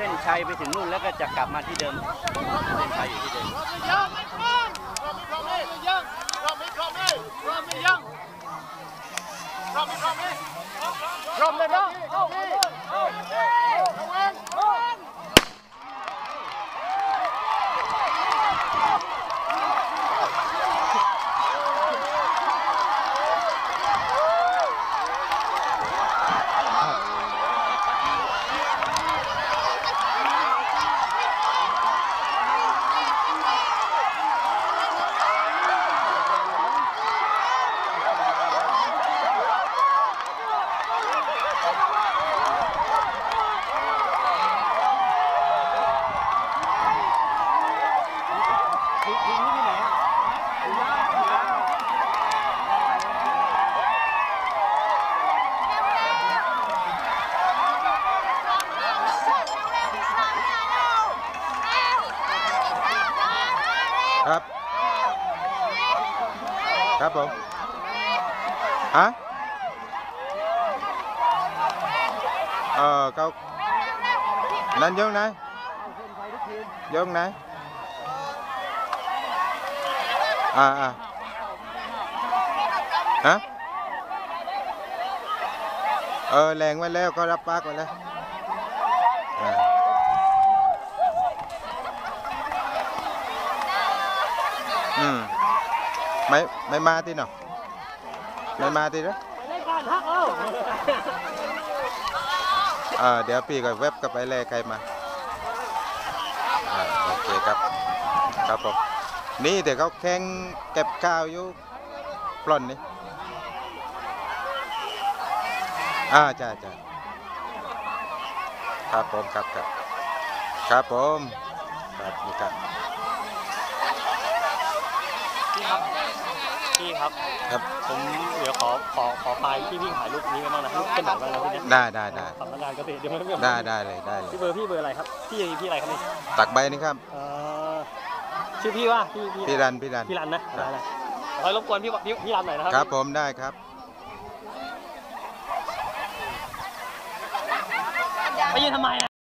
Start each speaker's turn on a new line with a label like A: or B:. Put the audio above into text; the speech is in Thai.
A: ส้นชัยไปถึงนู่นแล้วก็จะกลับมาที่เดิมเส้นชัยอยู่ที่เดิม
B: รอมเลยเนาะ
C: Đáp không? Hả? Ờ, câu Lên vô này Vô này À, à Hả? Ờ, lèn qua leo, coi đáp bác qua leo À Ừ. ไม่ไม่มาที่เนาะไม่มาที่เนาะ
B: เล่นการฮักเอา
C: อ่าเดี๋ยวพี่กับเว็บกับไปแลใครมาอโอเคครับครับผมนี่แต่เขาแข่งเก็บข้าวอยู่ปล้นนี่อ่าจ้าจ้าครับผมครับครับครับผมครับนี่ครับ
D: ครับพี่ครับ
C: ครับ
D: ผมเดี๋ยวขอขอขอไปที่วิ่งถ่ายรูปนี้กันบ้างนะรูปเป็นหนังบ้างนะพี่เนี่ย
C: ได้ได้ได้
D: สำนักงานเกษตรเดี๋ยวมันไม่
C: ได้ได้เลยได้เลย
D: พี่เบอร์พี่เบอร์อะไรครับพี่พี่อะไรครับนี่
C: ตักใบนี่ครับ
D: เอ่อชื่อพี่ว่าพี่พี่
C: พี่รันพี่รัน
D: พี่รันนะได้ได้ขอให้รบกวนพี่พี่พี่รันหน่อยนะครับ
C: ครับผมได้ครับ
D: ไปยืนทำไมอะ